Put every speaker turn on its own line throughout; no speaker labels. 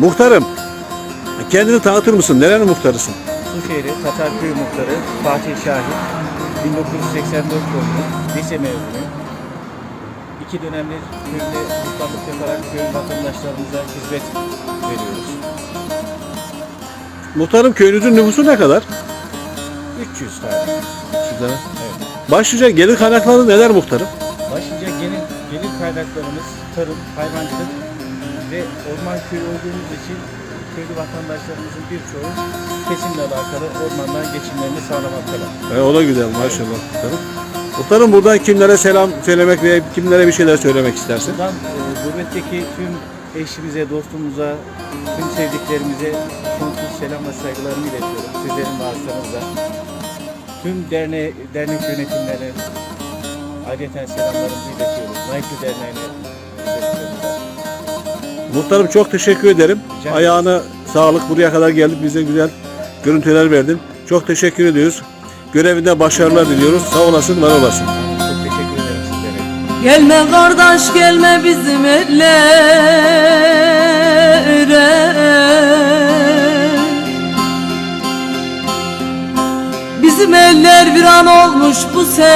Muhtarım, kendini tanıtır mısın? Nerenin muhtarısın?
Suşehri Tatarköy Muhtarı Fatih Şahin 1984 doğumlu lise mezunu. İki dönemdir köyde muhtarlık yaparak köy vatandaşlarımıza hizmet veriyoruz.
Muhtarım köyünüzün nüfusu ne kadar?
300 tane.
Sizlere.
Evet.
Başlıca gelir kaynakları neler muhtarım?
Kaynaklarımız tarım, hayvancılık ve orman köyü olduğumuz için köylü vatandaşlarımızın birçoğu kesimle alakalı ormandan geçimlerini sağlamaktalar.
E, o da güzel maşallah muhtarım. Muhtarım buradan kimlere selam söylemek ve kimlere bir şeyler söylemek istersin?
Buradan e, gurbetteki tüm eşimize, dostumuza, tüm sevdiklerimize sonsuz selam ve saygılarımı iletiyorum. Sizlerin vasıtanızla. Tüm derne, dernek yönetimlerine ayrıca selamlarımızı iletiyoruz. Naipli Derneği'ne.
Muhtarım çok teşekkür ederim.
Rica.
Ayağına sağlık buraya kadar geldik bize güzel görüntüler verdin. Çok teşekkür ediyoruz. Görevinde başarılar diliyoruz. Sağ olasın, var olasın.
Çok teşekkür ederim sizlere.
Gelme kardeş gelme bizim ellere Bizim eller bir an olmuş bu sene.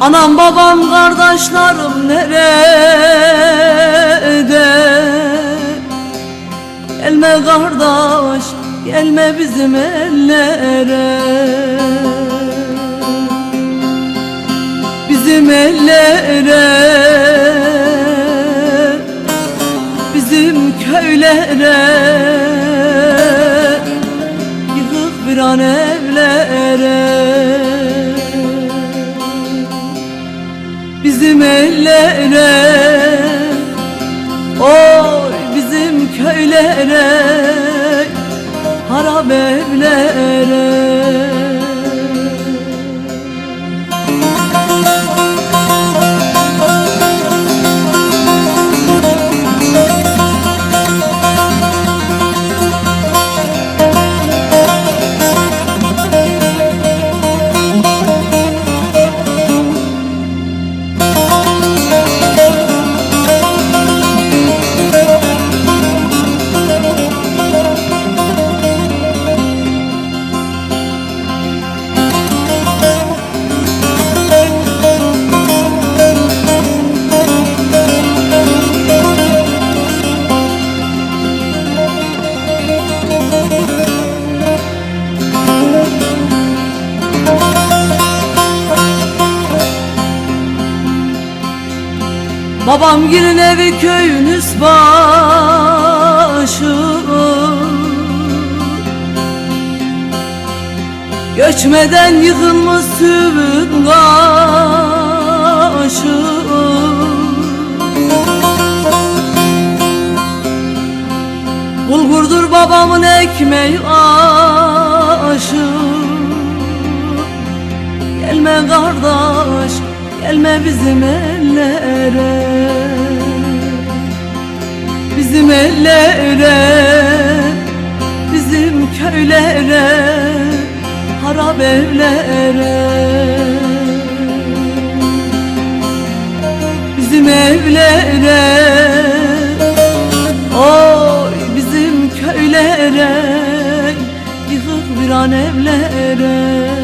Anam babam kardeşlerim nerede? Gelme kardeş, gelme bizim ellere. Bizim ellere Bizim köylere Yıkık bir an evlere. Bizim ellere Babam gelin evi köyün başı. Göçmeden yıkılmış süvün kaşı. Bulgurdur babamın ekmeği aşı. Gelme kardeş, gelme bizim ellere. Bizim ellere, bizim köylere Harap evlere. Bizim evlere Oy bizim köylere Yıkık bir an evlere